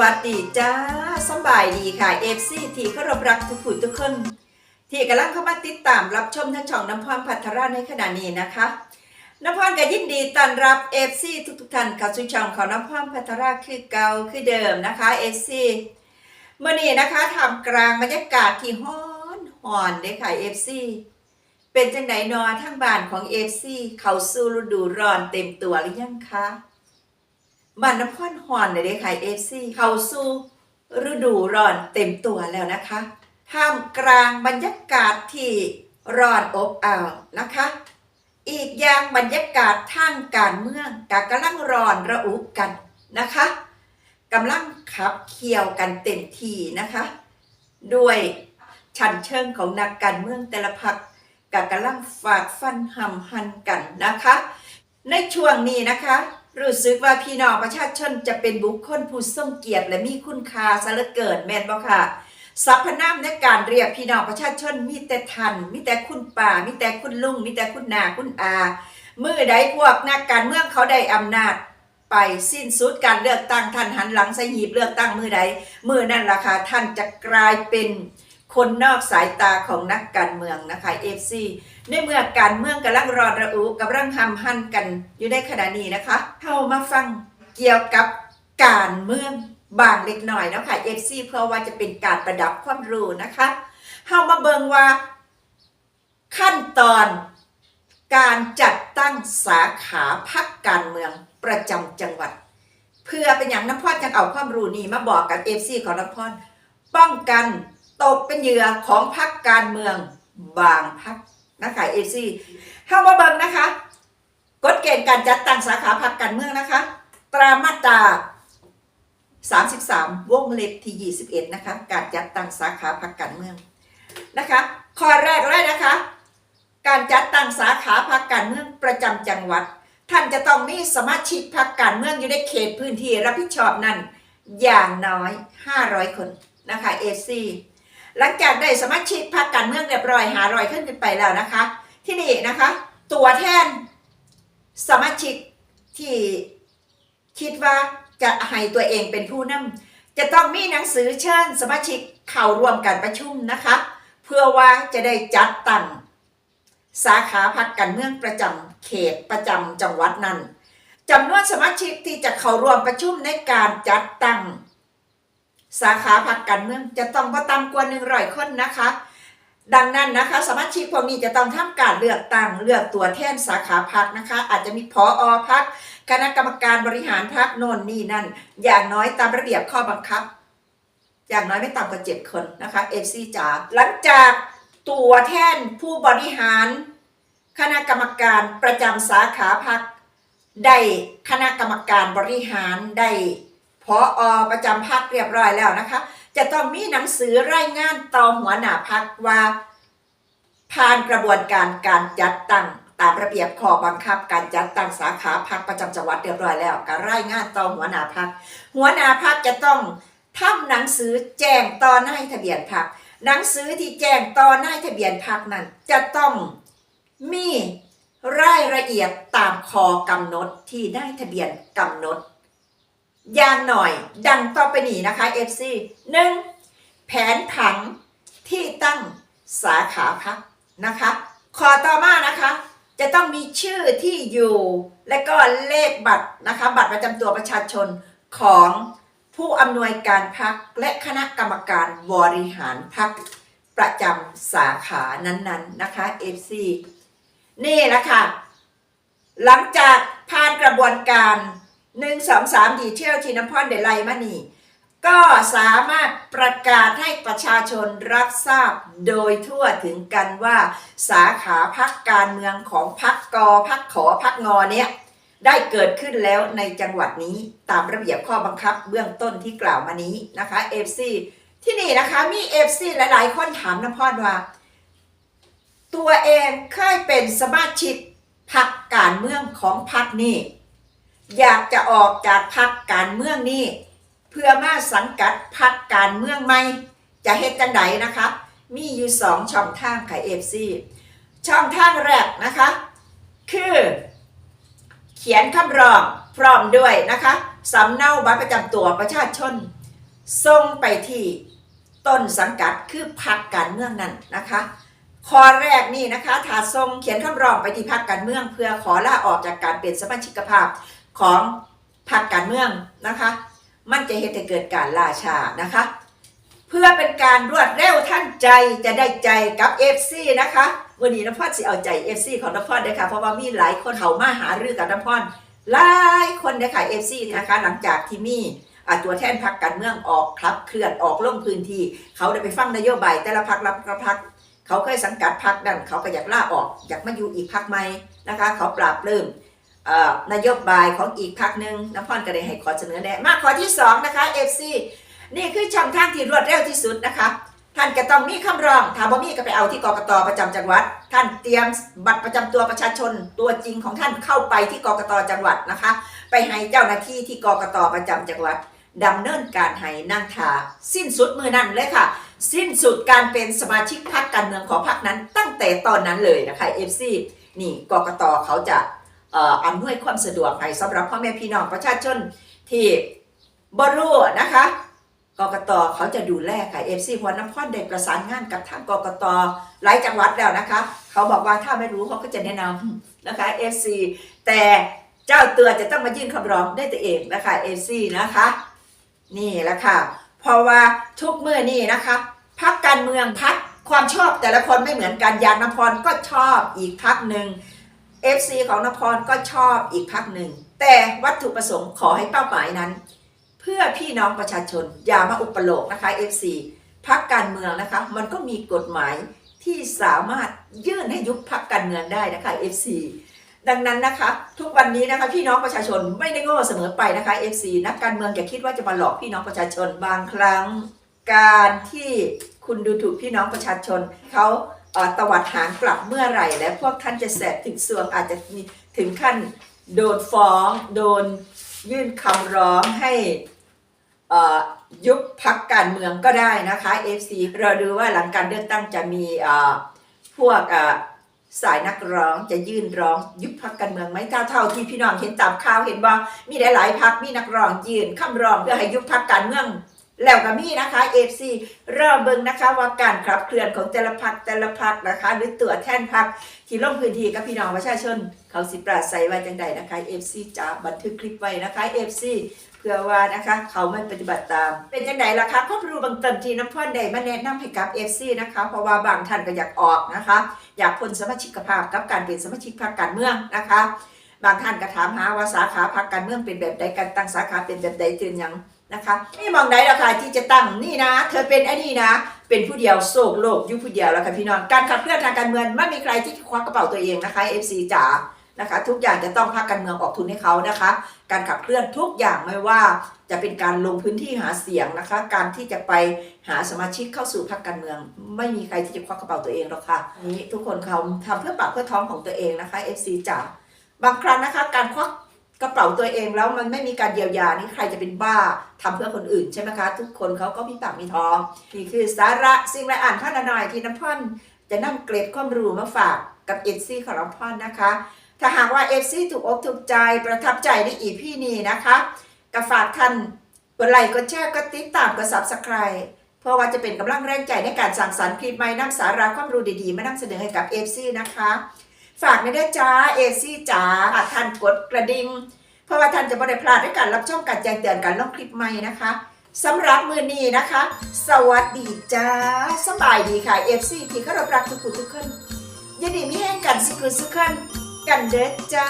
วัสดีจ้าสบายดีค่ะเอฟซีที่เคารพรักทุกผู้ทุกคน ที่กำลังเข้ามาติดตามรับชมทั้งช่องน้ำพรพัทราในขณะนี้นะคะน้ำพรก็ยินดีต้อนรับเอฟซีทุกๆท่านเข้าสู่ช่องของน้ำพรพัทราคือเก่าคือเดิมนะคะเอฟซีเมื่อนี้นะคะทำกลางบรรยากาศที่ฮ้อนหอนเด้ค่ะเอฟซีเป็นจังไหนนอทั้งบ้านของเอฟซีเข้าสู่ฤดูร้อนเต็มตัวหรือยังคะ บ้านน้ำพ่อนหอนเลยเด้ค่ะเอฟซีเข้าสู่ฤดูร้อนเต็มตัวแล้วนะคะ ท่ามกลางบรรยากาศที่ร้อนอบอ้าวนะคะ อีกอย่างบรรยากาศทางการเมืองกกำลังร้อนระอุกันนะคะกำลังขับเคี่ยวกันเต็มที่นะคะ ด้วยชันเชิงของนักการเมืองแต่ละพรรคกกำลังฝาดฟันหำหันกันนะคะ ในช่วงนี้นะคะ รู้สึกว่าพี่น้องประชาชนจะเป็นบุคคลผู้ทรงเกียรติและมีคุณค่าซะเหลือเกินแม่นบ่ค่ะสรรพนามในการเรียกพี่น้องประชาชนมีแต่ทันมีแต่คุณป่ามีแต่คุณลุงมีแต่คุณนาคุณอามือใดพวกนักการเมืองเขาได้อำนาจไปสิ้นสุดการเลือกตั้งท่านหันหลังใส่หีบเลือกตั้งมือใดมือนั่นล่ะค่ะท่านจะกลายเป็น คนนอกสายตาของนักการเมืองนะคะ FC ในเมื่อการเมืองกำลังรอระอุกำลังหำหั่นกันอยู่ในขณะนี้นะคะเข้ามาฟังเกี่ยวกับการเมืองบางเล็กหน้อยเนาะค่ะ FC เพราะว่าจะเป็นการประดับความรู้นะคะเข้ามาเบิงว่าขั้นตอนการจัดตั้งสาขาพักการเมืองประจำจังหวัด เพื่อเป็นอย่างน้ำพอดจังเอาความรู้นี้มาบอกกับ FC ของน้ำพอดป้องกัน ตกเป็นเหยื่อของพักการเมืองบางพักนะคะเอซีเข้ามาเบิ่งนะคะกฎเกณฑ์การจัดตั้งสาขาพรรคการเมืองนะคะ ตรามาตรา33 วงเล็บที่ 21 นะคะ การจัดตั้งสาขาพรรคการเมืองนะคะ ข้อแรกเลยนะคะ การจัดตั้งสาขาพรรคการเมืองประจำจังหวัด ท่านจะต้องมีสมาชิกพรรคการเมืองอยู่ในเขตพื้นที่รับผิดชอบนั้น อย่างน้อย 500 คนนะคะเอซี หลังจากได้สมาชิกพรรคการเมืองเรียบร้อยหารอยขึ้นไปแล้วนะคะ ที่นี่นะคะ ตัวแทนสมาชิกที่คิดว่าจะให้ตัวเองเป็นผู้นำจะต้องมีหนังสือเชิญสมาชิกเข้าร่วมการประชุมนะคะ เพื่อว่าจะได้จัดตั้งสาขาพรรคการเมืองประจำเขตประจำจังหวัดนั้นจำนวนสมาชิกที่จะเข้าร่วมประชุมในการจัดตั้ง สาขาพรรคการเมืองจะต้องบ่ต่ำกว่า100คนนะคะ ดังนั้นนะคะ สมาชิกพวกนี้จะต้องทำการเลือกตั้งเลือกตัวแทนสาขาพรรคนะคะ อาจจะมีพออพรรคณะกรรมการบริหารพรรคโน่นนี่นั่น อย่างน้อยตามระเบียบข้อบังคับ อย่างน้อยไม่ต่ำกว่า7คนนะคะเอฟซีจ๋าหลังจากตัวแทนผู้บริหาร คณะกรรมการประจำสาขาพรรคได้คณะกรรมการบริหารได้ พออประจำพักเรียบร้อยแล้วนะคะ จะต้องมีหนังสือรายงานต่อหัวหน้าพักว่า ผ่านกระบวนการการจัดตั้งตามระเบียบข้อบังคับการจัดตั้งสาขาพักประจำจังหวัดเรียบร้อยแล้วการรายงานต่อหัวหน้าพักหัวหน้าพักจะต้องทำหนังสือแจ้งต่อนายทะเบียนพักหนังสือที่แจ้งต่อนายทะเบียนพักนั้น จะต้องมีรายละเอียดตามข้อกำหนดที่ได้ทะเบียนกำหนด ย่างหน่อย ดังต่อไปนี้นะคะ FC 1. แผนผังที่ตั้งสาขาพักนะคะขอต่อมานะคะ จะต้องมีชื่อที่อยู่ และก็เลขบัตรนะคะ บัตรประจำตัวประชาชนของผู้อำนวยการพักและคณะกรรมการบริหารพักประจำสาขานั้นๆนะคะ FC นี่แหละค่ะหลังจากผ่านกระบวนการ หนึ่งสองสามดีเที่ยวทีน้ำพอนเดลัยมานีก็สามารถประกาศให้ประชาชนรับทราบโดยทั่วถึงกันว่า สาขาพักการเมืองของพักกอพักขอพักงอเนี่ยได้เกิดขึ้นแล้วในจังหวัดนี้ตามระเบียบข้อบังคับเบื้องต้นที่กล่าวมานี้นะคะ FC ที่นี่นะคะมี FC หลายๆคนถามน้ำพอนว่า ตัวเองเคยเป็นสมาชิกพักการเมืองของพักนี้ อยากจะออกจากพักการเมืองนี้เพื่อมาสังกัดพักการเมืองใหม่จะเฮ็ดจังไดนะคะมีอยู่สองช่องทางค่ะเอฟซีช่องทางแรกนะคะ คือ เขียนคำร้องพร้อมด้วยนะคะสำเนาบัตรประจำตัวประชาชนส่งไปที่ต้นสังกัดคือพรรคการเมืองนั้นนะคะข้อแรกนี่นะคะถ้าส่งเขียนคำร้องไปที่พรรคการเมือง เพื่อขอลาออกจากการเป็นสมาชิกภาพ ของพรรคการเมืองนะคะ มันจะเหตุให้เกิดการล่าช้านะคะ เพื่อเป็นการรวดเร็วท่านใจจะได้ใจกับ FC นะคะวันนี้น้ำพอดสิเอาใจ FC ของน้ำพอดเลยค่ะเพราะว่ามีหลายคนเขามาหารือกับน้ำพอดหลายคนเลยค่ะ FC นะคะ หลังจากที่มีตัวแทนพรรคการเมืองออกครับเคลื่อนออกลงพื้นที่ เขาได้ไปฟังนโยบายแต่ละพรรครับพรรคเขาเคยสังกัดพรรคนั้นเขาก็อยากล่าออก อยากมาอยู่อีกพรรคใหม่นะคะ เขาปราบเริ่ม นโยบายของอีกพรรคหนึ่งน้ำพอดก็ได้ให้ขอเสนอแนะมาขอที่สองนะคะ FC นี่คือช่องทางที่รวดเร็วที่สุดนะคะท่านก็ต้องมีคำร้องถ้าบ่มีก็ไปเอาที่กกตประจำจังหวัด ท่านเตรียมบัตรประจำตัวประชาชนตัวจริงของท่านเข้าไปที่กกตจังหวัดนะคะ ไปให้เจ้าหน้าที่ที่กกตประจำจังหวัดดำเนินการให้นั่งทาสิ้นสุดมือนั้นเลยค่ะ สิ้นสุดการเป็นสมาชิกพรรคการเมืองของพรรคนั้น ตั้งแต่ตอนนั้นเลยนะคะ FC นี่กกตเขาจะ อ่ออำนวยความสะดวกให้สำหรับพ่อแม่พี่น้องประชาชนที่บรู้นะคะกกตเขาจะดูแลค่ะเอฟซีพอน้ำพอนได้ประสานงานกับทางกกตหลายจังหวัดแล้วนะคะ เขาบอกว่าถ้าไม่รู้เขาก็จะแนะนำนะคะเอฟซีแต่เจ้าตัวจะต้องมายื่นคำร้องได้ตัวเองนะคะเอฟซีนะคะ นี่แหละค่ะ เพราะว่าทุกเมื่อนี่นะคะพักการเมืองพักความชอบแต่ละคนไม่เหมือนกันยางนพรก็ชอบอีกพักหนึ่ง FC ของนพรก็ชอบอีกพักหนึ่ง แต่วัตถุประสงค์ขอให้เป้าหมายนั้น เพื่อพี่น้องประชาชนอย่ามาอุปโลกนะคะ FC พักการเมืองนะคะมันก็มีกฎหมายที่สามารถยื่นให้ยุบพักการเมืองได้นะคะ FC ดังนั้นนะคะ ทุกวันนี้นะคะพี่น้องประชาชนไม่ได้โง่เสมอไปนะคะ FC นักการเมืองอย่าคิดว่าจะมาหลอกพี่น้องประชาชนบางครั้ง การที่คุณดูถูกพี่น้องประชาชนเขา ตวัดหางกลับเมื่อไหร่ และพวกท่านจะแสบถึงสวงอาจจะมีถึงขั้นโดนฟ้องโดนยื่นคำร้องให้ยุบพักการเมืองก็ได้นะคะ FC เราดูว่าหลังการเลือกตั้งจะมีพวกสายนักร้องจะยื่นร้องยุบพักการเมืองไหมถ้าเท่าที่พี่น้องเห็นตามข่าวเห็นว่ามีหลายๆพักมีนักร้องยื่นคำร้องเพื่อให้ยุบพักการเมือง แล้วก็มีนะคะ FC เริ่มเบิงนะคะว่าการขับเคลื่อนของแต่ละพักแต่ละพักนะคะ หรือตัวแทนพักที่ลงพื้นที่กับพี่น้องประชาชน เขาสิปราศัยไว้จังใดนะคะ FC จะบันทึกคลิปไว้นะคะ FC เพื่อว่านะคะเขาไม่ปฏิบัติตาม เป็นจังไดล่ะคะข้อรู้บางตนที่น้ำพ่อนใดมาแนะนำให้กับ FC นะคะเพราะว่าบางท่านก็อยากออกนะคะ อยากพ้นสมาชิกภาพกับการเป็นสมาชิกพรรคการเมืองนะคะ บางท่านก็ถามหาว่าสาขาพรรคการเมืองเป็นแบบใดการตั้งสาขาเป็นแบบใดตื่นยัง นะคะนี่มองใดล่ะค่ะที่จะตั้งนี่นะ เธอเป็นไอ้นี่นะ เป็นผู้เดียวโศกโลกยู่ผู้เดียวแล้วค่ะพี่น้องการขับเคลื่อนทางการเมืองไม่มีใครที่ควักกระเป๋าตัวเองนะคะ FC จ๋านะคะทุกอย่างจะต้องพรรคการเมืองออกทุนให้เขานะคะ การขับเคลื่อนทุกอย่างไม่ว่าจะเป็นการลงพื้นที่หาเสียงนะคะ การที่จะไปหาสมาชิกเข้าสู่พรรคการเมือง ไม่มีใครที่จะควักกระเป๋าตัวเองหรอกค่ะนี้ทุกคนเขาทำเพื่อปากเพื่อท้องของตัวเองนะคะ FC จ๋าบางครั้งนะคะ การควัก กระเป๋าตัวเองแล้วมันไม่มีการเยียวยานี่ใครจะเป็นบ้าทำเพื่อคนอื่นใช่ไหมคะ ทุกคนเขาก็มีปากมีท้องนี่คือสาระสิ่งละอ่านข้าหน่อยที่น้ำพ่อนจะนำเกรดความรู้มาฝากกับเอซีของน้ำพ่อนนะคะ ถ้าหากว่าเอฟซีถูกอกถูกใจประทับใจในอีพี่นี้นะคะก็ฝากท่านกดไลค์กดแชร์กดติดตามกดซับสไคร b ์เพราะว่าจะเป็นกำลังแรงใจในการสั่งสรรค์คลิปใหม่นำสาระความรู้ดีๆ มานำเสนอให้กับเอฟซีนะคะ ฝากไม่ได้จ้าเอซี่จ๋าหากท่านกดกระดิ่งเพราะว่าท่านจะบริพลาดในการรับชมการแจ้งเตือนการลงคลิปใหม่นะคะสำหรับมือนี้นะคะ สวัสดีจ้าสบายดีค่ะเอฟซีที่เคารพรักทุกคนทุกคนยินดีมีแห่งกันสุขสุขคนกันเด้อจ้า